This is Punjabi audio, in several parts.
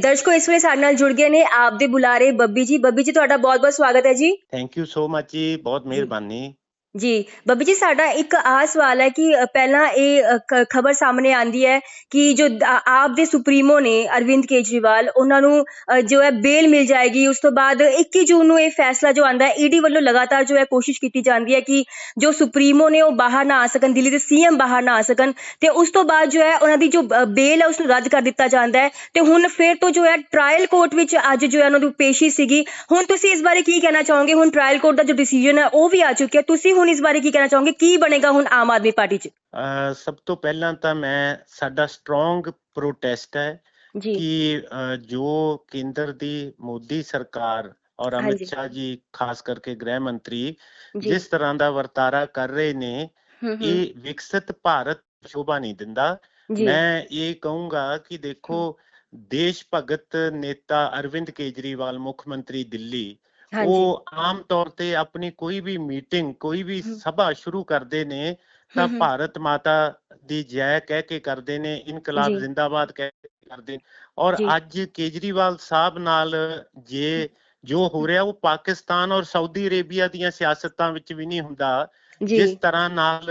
ਦਰਸ਼ਕੋ ਇਸ ਵੇਲੇ ਸਾਡੇ ਨਾਲ ਜੁੜ ਗਏ ਨੇ ਆਪ ਦੇ ਬੁਲਾਰੇ ਬੱਬੀ ਜੀ। ਬੱਬੀ ਜੀ ਤੁਹਾਡਾ ਬਹੁਤ-ਬਹੁਤ ਸਵਾਗਤ ਹੈ ਜੀ। ਥੈਂਕ ਯੂ ਸੋ ਮਚ ਜੀ ਬਹੁਤ ਮਿਹਰਬਾਨੀ। ਜੀ ਬੱਬੀ ਜੀ ਸਾਡਾ ਇੱਕ ਆਹ ਸਵਾਲ ਹੈ ਕਿ ਪਹਿਲਾਂ ਇਹ ਖਬਰ ਸਾਹਮਣੇ ਆਂਦੀ ਹੈ ਕਿ ਜੋ ਆਪ ਦੇ ਸੁਪਰੀਮੋ ਨੇ ਅਰਵਿੰਦ ਕੇਜਰੀਵਾਲ ਉਹਨਾਂ ਨੂੰ ਜੋ ਹੈ ਬੇਲ ਮਿਲ ਜਾਏਗੀ। ਉਸ ਤੋਂ ਬਾਅਦ 21 ਜੂਨ ਨੂੰ ਇਹ ਫੈਸਲਾ ਜੋ ਆਂਦਾ ਹੈ ਈਡੀ ਵੱਲੋਂ ਲਗਾਤਾਰ ਜੋ ਹੈ ਕੋਸ਼ਿਸ਼ ਕੀਤੀ ਜਾਂਦੀ ਹੈ ਕਿ ਜੋ ਸੁਪਰੀਮੋ ਨੇ ਉਹ ਬਾਹਰ ਨਾ ਆ ਸਕਣ ਦਿੱਲੀ ਦੇ ਸੀਐਮ ਬਾਹਰ ਨਾ ਆ ਸਕਣ ਤੇ ਉਸ ਤੋਂ ਬਾਅਦ ਜੋ ਹੈ ਉਹਨਾਂ ਦੀ ਜੋ ਅ, ਬੇਲ ਹੈ ਉਸ ਨੂੰ ਰੱਦ ਕਰ ਦਿੱਤਾ ਜਾਂਦਾ ਹੈ ਤੇ ਹੁਣ ਫਿਰ ਤੋਂ ਜੋ ਹੈ ਟ੍ਰਾਇਲ ਕੋਰਟ ਵਿੱਚ ਅੱਜ ਜੋ ਹੈ ਉਹਨਾਂ ਦੀ ਪੇਸ਼ੀ ਸੀਗੀ। ਹੁਣ ਤੁਸੀਂ ਇਸ ਬਾਰੇ ਕੀ ਕਹਿਣਾ ਚਾਹੋਗੇ? ਹੁਣ ਟ੍ਰਾਇਲ ਕੋਰਟ ਦਾ ਜੋ ਡਿਸੀਜਨ ਹੈ ਉਹ ਵੀ ਆ ਚੁੱਕਿਆ। ਤੁਸੀਂ ਹੁਣ ਇਸ ਬਾਰੇ ਕੀ ਕਹਿਣਾ ਚਾਹੋਗੇ? ਕੀ ਬਣੇਗਾ ਹੁਣ ਆਮ ਆਦਮੀ ਪਾਰਟੀ 'ਚ? ਸਭ ਤੋਂ ਪਹਿਲਾਂ ਤਾਂ ਮੈਂ ਸਾਡਾ ਸਟਰੋਂਗ ਪ੍ਰੋਟੈਸਟ ਹੈ ਕਿ ਜੋ ਕੇਂਦਰ ਦੀ ਮੋਦੀ ਸਰਕਾਰ ਔਰ। ਅਮਿਤ ਸ਼ਾਹ ਜੀ ਖਾਸ ਕਰਕੇ ਗ੍ਰਹਿ ਮੰਤਰੀ ਜਿਸ ਤਰ੍ਹਾਂ ਦਾ ਵਰਤਾਰਾ ਕਰ ਰਹੇ ਨੇ ਇਹ ਵਿਕਸਿਤ ਭਾਰਤ ਸ਼ੋਭਾ ਨਹੀਂ ਦਿੰਦਾ। ਮੈਂ ਇਹ ਕਹੂੰਗਾ ਕਿ ਦੇਖੋ ਦੇਸ਼ ਭਗਤ ਨੇਤਾ ਅਰਵਿੰਦ ਕੇਜਰੀਵਾਲ ਮੁੱਖ ਮੰਤਰੀ ਦਿੱਲੀ ਉਹ ਆਮ ਤੌਰ ਤੇ ਆਪਣੀ ਕੋਈ ਵੀ ਮੀਟਿੰਗ ਕੋਈ ਵੀ। ਸਭਾ ਸ਼ੁਰੂ ਕਰਦੇ ਨੇ ਤਾਂ। ਭਾਰਤ ਮਾਤਾ ਦੀ ਜੈ ਕਹਿ ਕੇ ਕਰਦੇ ਨੇ ਇਨਕਲਾਬ। ਜ਼ਿੰਦਾਬਾਦ ਕਹਿ ਕੇ ਕਰਦੇ ਔਰ। ਅੱਜ ਕੇਜਰੀਵਾਲ ਸਾਹਿਬ ਨਾਲ ਜੇ ਜੋ ਹੋ ਰਿਹਾ ਉਹ ਪਾਕਿਸਤਾਨ ਔਰ ਸਾਊਦੀ ਅਰੇਬੀਆ ਦੀਆਂ ਸਿਆਸਤਾਂ ਵਿੱਚ ਵੀ ਨਹੀਂ ਹੁੰਦਾ ਜਿਸ ਤਰ੍ਹਾਂ ਨਾਲ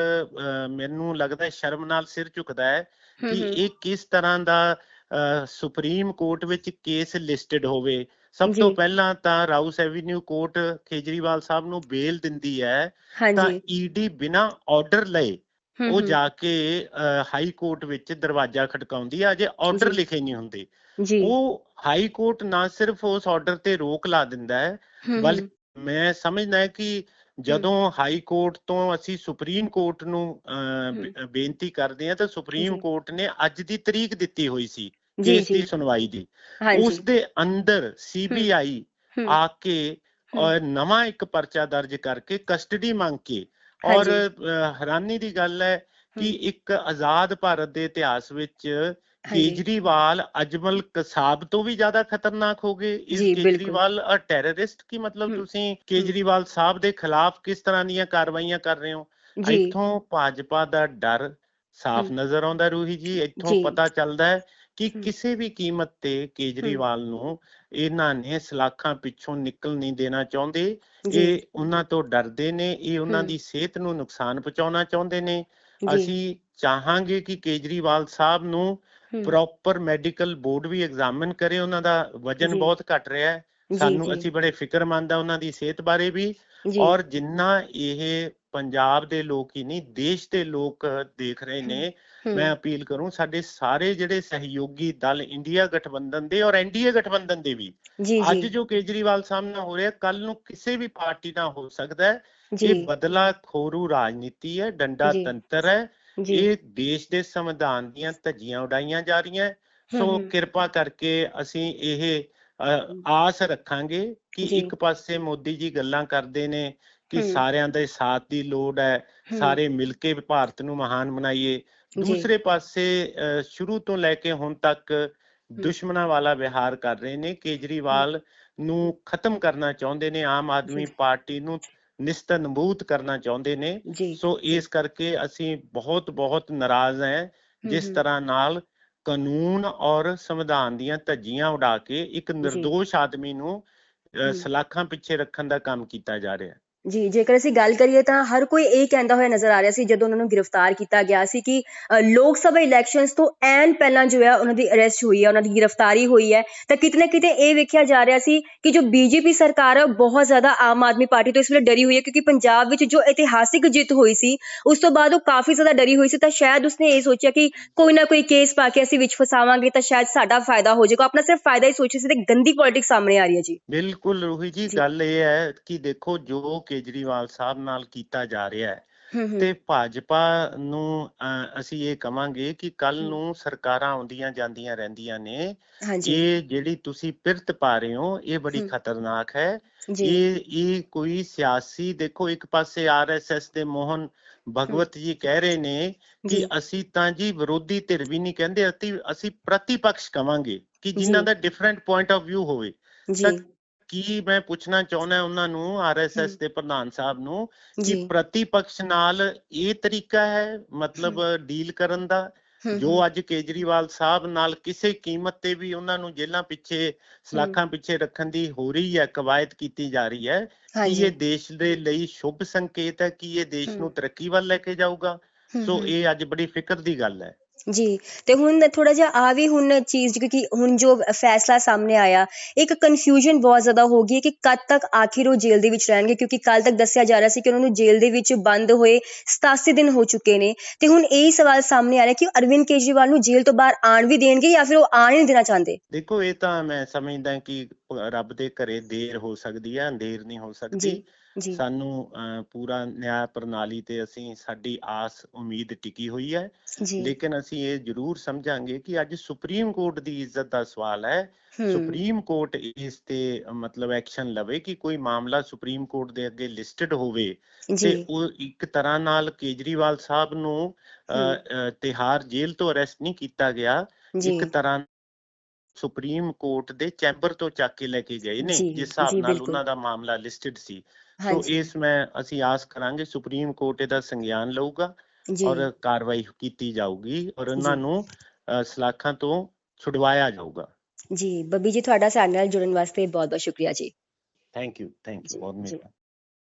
ਮੈਨੂੰ ਲੱਗਦਾ ਸ਼ਰਮ ਨਾਲ ਸਿਰ ਝੁਕਦਾ ਹੈ ਕਿ ਇਹ ਕਿਸ ਤਰ੍ਹਾਂ ਦਾ ਸੁਪਰੀਮ ਕੋਰਟ ਵਿੱਚ ਕੇਸ ਲਿਸਟਡ ਹੋਵੇ ਸਭ ਤੋਂ ਜੀ। ਪਹਿਲਾਂ ਤਾਂ ਰਾਉਸ ਐਵੀਨਿਊ ਕੋਰਟ ਕੇਜਰੀਵਾਲ ਸਾਹਿਬ ਨੂੰ ਬੇਲ ਦਿੰਦੀ ਹੈ ਤਾਂ ਈਡੀ ਬਿਨਾ ਆਰਡਰ ਲਏ ਉਹ। ਜਾ ਕੇ ਹਾਈ ਕੋਰਟ ਵਿੱਚ ਦਰਵਾਜ਼ਾ ਖੜਕਾਉਂਦੀ ਹੈ ਅਜੇ ਆਰਡਰ ਜੀ। ਲਿਖੇ ਨਹੀਂ ਹੁੰਦੇ ਜੀ ਉਹ ਹਾਈ ਕੋਰਟ ਨਾ ਸਿਰਫ ਉਸ ਆਰਡਰ ਤੇ ਰੋਕ ਲਾ ਦਿੰਦਾ ਹੈ ਬਲਕਿ ਮੈਂ ਸਮਝਦਾ ਹਾਂ ਕਿ ਜਦੋਂ ਹਾਈ ਕੋਰਟ ਤੋਂ ਅਸੀਂ ਸੁਪਰੀਮ ਕੋਰਟ ਨੂੰ ਬੇਨਤੀ ਕਰਦੇ ਹਾਂ ਤਾਂ ਸੁਪਰੀਮ ਜੀ। ਕੋਰਟ ਨੇ ਅੱਜ ਦੀ ਤਰੀਕ ਦਿੱਤੀ ਹੋਈ ਸੀ ਜੀ ਕੇਸ ਜੀ। ਦੀ ਸੁਣਵਾਈ ਦੀ। ਉਸ ਦੇ ਅੰਦਰ ਸੀਬੀਆਈ ਆ ਕੇ ਔਰ ਨਵਾਂ ਇੱਕ ਪਰਚਾ ਦਰਜ ਕਰਕੇ ਕਸਟਡੀ ਮੰਗ ਕੇ ਔਰ ਹੈਰਾਨੀ ਦੀ ਗੱਲ ਹੈ ਕਿ ਇੱਕ ਆਜ਼ਾਦ ਭਾਰਤ ਦੇ ਇਤਿਹਾਸ ਵਿੱਚ ਹਾਂਜੀ। ਕੇਜਰੀਵਾਲ ਅਜਮਲ ਕਸਾਬ ਤੋਂ ਵੀ ਜ਼ਿਆਦਾ ਖਤਰਨਾਕ ਹੋ ਗਏ। ਇਸ ਜੀ, ਬਿਲਕੁਲ। ਕੇਜਰੀਵਾਲ ਅ ਟੈਰਰਿਸਟ ਕੀ ਮਤਲਬ ਹੂੰ, ਤੁਸੀਂ ਕੇਜਰੀਵਾਲ ਸਾਹਿਬ ਦੇ ਖਿਲਾਫ ਕਿਸ ਤਰ੍ਹਾਂ ਦੀਆਂ ਕਾਰਵਾਈਆਂ ਕਰ ਰਹੇ ਹੋ? ਇੱਥੋਂ ਭਾਜਪਾ ਦਾ ਡਰ ਸਾਫ਼। ਨਜ਼ਰ ਆਉਂਦਾ ਰੂਹੀ ਜੀ ਇੱਥੋਂ। ਪਤਾ ਚੱਲਦਾ ਹੈ ਕਿ। ਕਿਸੇ ਵੀ ਕੀਮਤ ਤੇ ਕੇਜਰੀਵਾਲ ਨੂੰ ਇਹਨਾਂ ਨੇ ਸਲਾਖਾਂ ਪਿੱਛੋਂ ਨਿਕਲ ਨਹੀਂ ਦੇਣਾ ਚਾਹੁੰਦੇ। ਇਹ ਉਹਨਾਂ ਤੋਂ ਡਰਦੇ ਨੇ ਇਹ ਉਹਨਾਂ। ਦੀ ਸਿਹਤ ਨੂੰ ਨੁਕਸਾਨ ਪਹੁੰਚਾਉਣਾ ਚਾਹੁੰਦੇ ਨੇ। ਅਸੀਂ ਚਾਹਾਂਗੇ ਕਿ ਕੇਜਰੀਵਾਲ ਸਾਹਿਬ ਨੂੰ ਪ੍ਰੋਪਰ ਮੈਡੀਕਲ ਬੋਰਡ ਵੀ ਐਗਜ਼ਾਮਿਨ ਕਰੇ ਉਹਨਾਂ ਦਾ ਵਜਨ। ਬਹੁਤ ਘਟ ਰਿਹਾ ਹੈ। ਸਾਨੂੰ ਅਸੀਂ ਬੜੇ ਫਿਕਰਮੰਦ ਆ ਉਹਨਾਂ ਦੀ ਸਿਹਤ ਬਾਰੇ ਵੀ। ਔਰ ਜਿੰਨਾ ਇਹ ਪੰਜਾਬ ਦੇ ਲੋਕ ਹੀ ਨਹੀਂ ਦੇਸ਼ ਦੇ ਲੋਕ ਦੇਖ ਰਹੇ ਨੇ ਮੈਂ ਅਪੀਲ ਕਰੂੰ ਸਾਡੇ ਸਾਰੇ ਜਿਹੜੇ ਸਹਿਯੋਗੀ ਦਲ ਇੰਡੀਆ ਗਠਬੰਧਨ ਦੇ ਔਰ ਐਨਡੀਏ ਗਠਬੰਧਨ ਦੇ ਵੀ ਅੱਜ ਜੀ ਕੇਜਰੀਵਾਲ ਨਾਲ ਹੋ ਰਿਹਾ ਕੱਲ ਨੂੰ ਕਿਸੇ ਵੀ ਪਾਰਟੀ ਨਾਲ ਹੋ ਸਕਦਾ ਹੈ। ਇਹ ਬਦਲਾ ਖੋਰੂ ਰਾਜਨੀਤੀ ਹੈ ਡੰਡਾ। ਤੰਤਰ ਹੈ ਇਹ ਦੇਸ਼ ਦੇ ਸੰਵਿਧਾਨ ਦੀਆਂ ਧੱਜੀਆਂ ਉਡਾਈਆਂ ਜਾ ਰਹੀਆਂ ਸੋ ਕਿਰਪਾ ਕਰਕੇ ਅਸੀਂ ਇਹ ਆਸ ਰੱਖਾਂਗੇ ਕਿ। ਇੱਕ ਪਾਸੇ ਮੋਦੀ ਜੀ ਗੱਲਾਂ ਕਰਦੇ ਨੇ ਕਿ। ਸਾਰਿਆਂ ਦੇ ਸਾਥ ਦੀ ਲੋੜ ਹੈ ਸਾਰੇ ਮਿਲ ਕੇ ਭਾਰਤ ਨੂੰ ਮਹਾਨ ਬਣਾਈਏ। ਦੂਸਰੇ ਪਾਸੇ ਸ਼ੁਰੂ ਤੋਂ ਲੈ ਕੇ ਹੁਣ ਤੱਕ ਦੁਸ਼ਮਣਾਂ ਵਾਲਾ ਵਿਹਾਰ ਕਰ ਰਹੇ ਨੇ। ਕੇਜਰੀਵਾਲ ਨੂੰ ਖਤਮ ਕਰਨਾ ਚਾਹੁੰਦੇ ਨੇ। ਆਮ ਆਦਮੀ। ਪਾਰਟੀ ਨੂੰ ਨਿਸਤਨਬੂਤ ਕਰਨਾ ਚਾਹੁੰਦੇ ਨੇ। ਸੋ ਇਸ ਕਰਕੇ ਅਸੀਂ ਬਹੁਤ ਬਹੁਤ ਨਾਰਾਜ਼ ਹਾਂ। ਜਿਸ ਤਰ੍ਹਾਂ ਨਾਲ ਕਾਨੂੰਨ ਔਰ ਸੰਵਿਧਾਨ ਦੀਆਂ ਧੱਜੀਆਂ ਉਡਾ ਕੇ ਇੱਕ ਨਿਰਦੋਸ਼ ਆਦਮੀ ਨੂੰ। ਸਲਾਖਾਂ ਪਿੱਛੇ ਰੱਖਣ ਦਾ ਕੰਮ ਕੀਤਾ ਜਾ ਰਿਹਾ। ਹੈ ਜੀ ਜੇਕਰ ਅਸੀਂ ਗੱਲ ਕਰੀਏ ਤਾਂ ਹਰ ਕੋਈ ਇਹ ਕਹਿੰਦਾ ਹੋਇਆ ਨਜ਼ਰ ਆ ਰਿਹਾ ਸੀ ਜਦੋਂ ਉਹਨਾਂ ਨੂੰ ਗ੍ਰਿਫਤਾਰ ਕੀਤਾ ਗਿਆ ਸੀ ਕਿ ਲੋਕ ਸਭਾ ਇਲੈਕਸ਼ਨਸ ਤੋਂ ਐਨ ਪਹਿਲਾਂ ਜੋ ਹੈ ਉਹਨਾਂ ਦੀ ਅਰੈਸਟ ਹੋਈ ਹੈ ਉਹਨਾਂ ਦੀ ਗ੍ਰਿਫਤਾਰੀ ਹੋਈ ਹੈ। ਤਾਂ ਕਿਤੇ ਨਾ ਕਿਤੇ ਇਹ ਵੇਖਿਆ ਜਾ ਰਿਹਾ ਸੀ ਕਿ ਜੋ ਬੀਜੇਪੀ ਸਰਕਾਰ ਹੈ ਬਹੁਤ ਜ਼ਿਆਦਾ ਆਮ ਆਦਮੀ ਪਾਰਟੀ ਤੋਂ ਇਸ ਵੇਲੇ ਡਰੀ ਹੋਈ ਹੈ ਕਿਉਂਕਿ ਪੰਜਾਬ ਵਿੱਚ ਜੋ ਇਤਿਹਾਸਿਕ ਜਿੱਤ ਹੋਈ ਸੀ ਉਸ ਤੋਂ ਬਾਅਦ ਉਹ ਕਾਫੀ ਜ਼ਿਆਦਾ ਡਰੀ ਹੋਈ ਸੀ। ਤਾਂ ਸ਼ਾਇਦ ਉਸਨੇ ਇਹ ਸੋਚਿਆ ਕਿ ਕੋਈ ਨਾ ਕੋਈ ਕੇਸ ਪਾ ਕੇ ਅਸੀਂ ਵਿੱਚ ਫਸਾਵਾਂਗੇ ਤਾਂ ਸ਼ਾਇਦ ਸਾਡਾ ਫਾਇਦਾ ਹੋ ਜਾਏਗਾ। ਆਪਣਾ ਸਿਰਫ ਫਾਇਦਾ ਹੀ ਸੋਚੀ ਸੀ ਤੇ ਗੰਦੀ ਪੋਲਿਟਿਕਸ ਸਾਹਮਣੇ ਆ ਰਹੀ ਹੈ ਜੀ। ਬਿਲਕੁਲ ਰੂਹੀ ਜੀ ਜੀ। ਗੱਲ ਇਹ ਹੈ ਕਿ ਦੇਖੋ ਜੋ ਕੇਜਰੀਵਾਲ ਸਾਹਿਬ ਨਾਲ ਕੀਤਾ ਜਾ ਰਿਹਾ ਹੈ। ਤੇ ਭਾਜਪਾ ਨੂੰ ਅਸੀਂ ਇਹ ਕਵਾਂਗੇ ਕਿ ਕੱਲ। ਨੂੰ ਸਰਕਾਰਾਂ ਆਉਂਦੀਆਂ ਜਾਂਦੀਆਂ ਰਹਿੰਦੀਆਂ ਨੇ। ਇਹ ਜਿਹੜੀ ਤੁਸੀਂ ਪਿਰਤ ਪਾ ਰਹੇ ਹੋ ਇਹ ਬੜੀ। ਖਤਰਨਾਕ ਹੈ। ਇਹ ਇਹ ਕੋਈ ਸਿਆਸੀ ਦੇਖੋ ਇੱਕ ਪਾਸੇ ਆਰਐਸਐਸ ਦੇ ਮੋਹਨ ਭਗਵਤ ਜੀ ਕਹਿ ਰਹੇ ਨੇ ਕਿ ਅਸੀਂ ਤਾਂ ਜੀ ਵਿਰੋਧੀ ਧਿਰ ਵੀ ਨਹੀਂ ਕਹਿੰਦੇ ਅਸੀਂ ਅਸੀਂ ਪ੍ਰਤੀਪਕਸ਼ ਕਵਾਂਗੇ ਕਿ ਜਿਨ੍ਹਾਂ। ਦਾ ਡਿਫਰੈਂਟ ਪੁਆਇੰਟ ਆਫ View ਹੋਵੇ। ਜੀ। ਤਾਂ ਕੀ ਮੈਂ ਪੁੱਛਣਾ ਚਾਹੁੰਦਾ ਉਹਨਾਂ ਨੂੰ ਆਰਐਸਐਸ। ਦੇ ਪ੍ਰਧਾਨ ਸਾਹਿਬ ਨੂੰ ਕਿ ਪ੍ਰਤੀਪਕਸ਼ ਨਾਲ ਇਹ ਤਰੀਕਾ ਹੈ ਮਤਲਬ ਡੀਲ ਕਰਨ ਦਾ? ਜੋ ਅੱਜ ਕੇਜਰੀਵਾਲ ਸਾਹਿਬ ਨਾਲ ਕਿਸੇ ਕੀਮਤ ਤੇ ਵੀ ਉਹਨਾਂ ਨੂੰ ਜੇਲ੍ਹਾਂ ਪਿੱਛੇ ਸਲਾਖਾਂ ਪਿੱਛੇ ਰੱਖਣ ਦੀ ਹੋ ਰਹੀ ਹੈ ਕਵਾਇਦ ਕੀਤੀ ਜਾ ਰਹੀ ਹੈ ਕੀ ਇਹ ਦੇਸ਼ ਦੇ ਲਈ ਸ਼ੁਭ ਸੰਕੇਤ ਹੈ ਕਿ ਇਹ ਦੇਸ਼ ਨੂੰ ਤਰੱਕੀ ਵੱਲ ਲੈ ਕੇ ਜਾਊਗਾ? ਸੋ ਇਹ ਅੱਜ ਬੜੀ ਫਿਕਰ ਦੀ ਗੱਲ ਹੈ। ਜੀ ਤੇ ਹੁਣ ਥੋੜਾ ਜਿਹਾ ਆ ਵੀ ਹੁਣ ਚੀਜ਼ ਕਿਉਂਕਿ ਹੁਣ ਜੋ ਫੈਸਲਾ ਸਾਹਮਣੇ ਆਇਆ ਇੱਕ ਕਨਫਿਊਜ਼ਨ ਬਹੁਤ ਜ਼ਿਆਦਾ ਹੋ ਗਈ ਕਿ ਕਦ ਤੱਕ ਆਖਿਰ ਉਹ ਜੇਲ੍ਹ ਦੇ ਵਿੱਚ ਰਹਿਣਗੇ ਕਿਉਂਕਿ ਕੱਲ ਤੱਕ ਦੱਸਿਆ ਜਾ ਰਿਹਾ ਸੀ ਕਿ ਉਹਨਾਂ ਨੂੰ ਜੇਲ੍ਹ ਦੇ ਵਿੱਚ ਬੰਦ ਹੋਏ 87 ਦਿਨ ਹੋ ਚੁੱਕੇ ਨੇ। ਤੇ ਹੁਣ ਇਹੀ ਸਵਾਲ ਸਾਹਮਣੇ ਆ ਰਿਹਾ ਕਿ ਅਰਵਿੰਦ ਕੇਜਰੀਵਾਲ ਨੂੰ ਜੇਲ੍ਹ ਤੋਂ ਬਾਹਰ ਆਣ ਵੀ ਦੇਣਗੇ ਜਾਂ ਫਿਰ ਉਹ ਆਣ ਹੀ ਨਹੀਂ ਦੇਣਾ ਚਾਹੁੰਦੇ? ਦੇਖੋ ਇਹ ਤਾਂ ਮੈਂ ਸਮਝਦਾ ਕਿ ਰੱਬ ਦੇ ਘਰੇ ਦੇਰ ਹੋ ਸਕਦੀ ਹੈ ਅੰਧੇਰ ਨਹੀਂ ਹੋ ਸਕਦੀ। ਸਾਨੂੰ ਪੂਰਾ ਨਿਆਂ ਪ੍ਰਣਾਲੀ ਤੇ ਅਸੀਂ ਸਾਡੀ ਆਸ ਉਮੀਦ ਟਿਕੀ ਹੋਈ ਹੈ। ਲੇਕਿਨ ਅਸੀਂ ਇਹ ਜ਼ਰੂਰ ਸਮਝਾਂਗੇ ਕਿ ਅੱਜ ਸੁਪਰੀਮ ਕੋਰਟ ਦੀ ਇੱਜ਼ਤ ਦਾ ਸਵਾਲ ਹੈ। ਸੁਪਰੀਮ ਕੋਰਟ ਇਸ ਤੇ ਮਤਲਬ ਐਕਸ਼ਨ ਲਵੇ ਕਿ ਕੋਈ ਮਾਮਲਾ ਸੁਪਰੀਮ ਕੋਰਟ ਦੇ ਅੱਗੇ ਲਿਸਟਡ ਹੋਵੇ ਤੇ ਉਹ ਇੱਕ ਤਰ੍ਹਾਂ ਨਾਲ ਕੇਜਰੀਵਾਲ ਸਾਹਿਬ ਨੂੰ ਤਿਹਾੜ ਜੇਲ੍ਹ ਤੋਂ ਅਰੈਸਟ ਨਹੀਂ ਕੀਤਾ ਗਿਆ। ਇੱਕ ਤਰ੍ਹਾਂ ਸੁਪਰੀਮ ਕੋਰਟ ਦੇ ਚੈਂਬਰ ਤੋਂ ਚੱਕ ਕੇ ਲੈ ਕੇ ਗਏ ਨੇ ਜਿਸ ਹਿਸਾਬ ਨਾਲ ਉਹਨਾਂ ਦਾ ਮਾਮਲਾ ਲਿਸਟਡ ਸੀ। ਸੋ ਇਸ ਮੈਂ ਅਸੀਂ ਆਸ ਕਰਾਂਗੇ ਸੁਪਰੀਮ ਕੋਰਟ ਇਹਦਾ ਸੰਗਿਆਨ ਲਊਗਾ। ਔਰ ਕਾਰਵਾਈ ਕੀਤੀ ਜਾਊਗੀ ਔਰ ਉਹਨਾਂ ਨੂੰ ਸਲਾਖਾਂ ਤੋਂ ਛੁਡਵਾਇਆ ਜਾਊਗਾ। ਜੀ ਬੱਬੀ ਜੀ ਤੁਹਾਡਾ ਸਾਡੇ ਨਾਲ ਜੁੜਨ ਵਾਸਤੇ ਬਹੁਤ ਬਹੁਤ ਸ਼ੁਕਰੀਆ ਜੀ। ਥੈਂਕ ਯੂ ਥੈਂਕ ਯੂ ਬਹੁਤ ਮਿਹਰਬਾਨੀ।